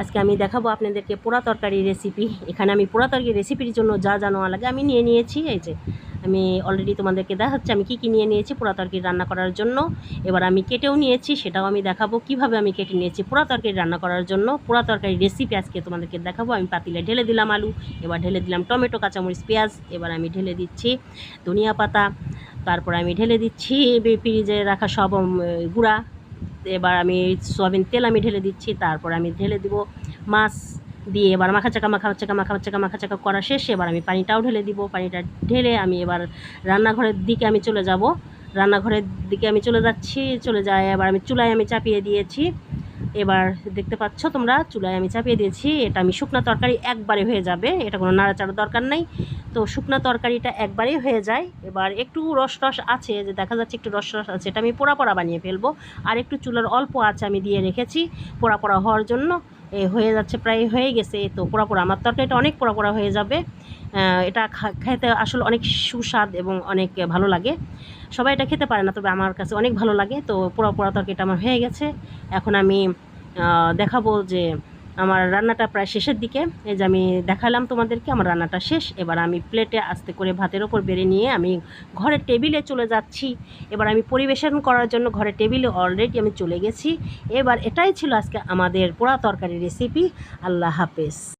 আজকে আমি দেখাবো আপনাদেরকে পোড়া তরকারি রেসিপি এখানে আমি পোড়া তরকারি রেসিপির জন্য যা যা নেওয়া লাগে আমি নিয়ে নিয়েছি, এই যে। আমি অলরেডি তোমাদেরকে দেখাচ্ছি আমি কী কী নিয়ে নিয়েছি পোড়া তরকারি রান্না করার জন্য। এবার আমি কেটেও নিয়েছি, সেটাও আমি দেখাবো কীভাবে আমি কেটে নিয়েছি পোড়া তরকারি রান্না করার জন্য। পোড়া তরকারি রেসিপি আজকে তোমাদেরকে দেখাবো, আমি পাতিলে ঢেলে দিলাম আলু, এবার ঢেলে দিলাম টমেটো, কাঁচামরিচ, পেঁয়াজ, এবার আমি ঢেলে দিচ্ছি ধনিয়া পাতা, তারপর আমি ঢেলে দিচ্ছি ফ্রিজে রাখা সব গুঁড়া এবার আমি সয়াবিন তেল আমি ঢেলে দিচ্ছি, তারপর আমি ঢেলে দিব মাছ দিয়ে। এবার মাখা চাকা মাখা চাকা মাখা চাকা মাখা চাকা করা শেষ। এবার আমি পানিটাও ঢেলে দিব, পানিটা ঢেলে আমি এবার রান্নাঘরের দিকে আমি চলে যাব। রান্নাঘরের দিকে আমি চলে যাচ্ছি, চলে যায় এবার আমি চুলায় আমি চাপিয়ে দিয়েছি। এবার দেখতে পাচ্ছ তোমরা, চুলায় আমি চাপিয়ে দিয়েছি। এটা আমি শুকনা তরকারি একবারে হয়ে যাবে, এটা কোনো নাড়াচাড়ার দরকার নেই। তো শুকনা তরকারিটা একবারেই হয়ে যায়। এবার একটু রস রস আছে, যে দেখা যাচ্ছে একটু রস রস আছে, এটা আমি পোড়া পোড়া বানিয়ে ফেলব। আর একটু চুলার অল্প আছে আমি দিয়ে রেখেছি পোড়া পোড়া হওয়ার জন্য। এ হয়ে যাচ্ছে প্রায় হয়ে গেছে তো পোড়া পোড়া। আমার তরকারিটা অনেক পোড়া পোড়া হয়ে যাবে। এটা খেতে আসলে অনেক সুস্বাদ এবং অনেক ভালো লাগে। সবাই এটা খেতে পারে না, তবে আমার কাছে অনেক ভালো লাগে। তো পোড়া পোড়া তরকারিটা আমার হয়ে গেছে। এখন আমি দেখাবো যে আমার রান্নাটা প্রায় শেষের দিকে। এই যে আমি দেখালাম তোমাদেরকে, আমার রান্নাটা শেষ। এবার আমি প্লেটে আস্তে করে ভাতের ওপর বেড়ে নিয়ে আমি ঘরের টেবিলে চলে যাচ্ছি। এবার আমি পরিবেশন করার জন্য ঘরের টেবিলে অলরেডি আমি চলে গেছি। এবার এটাই ছিল আজকে আমাদের পোড়া তরকারি রেসিপি আল্লাহ হাফেজ।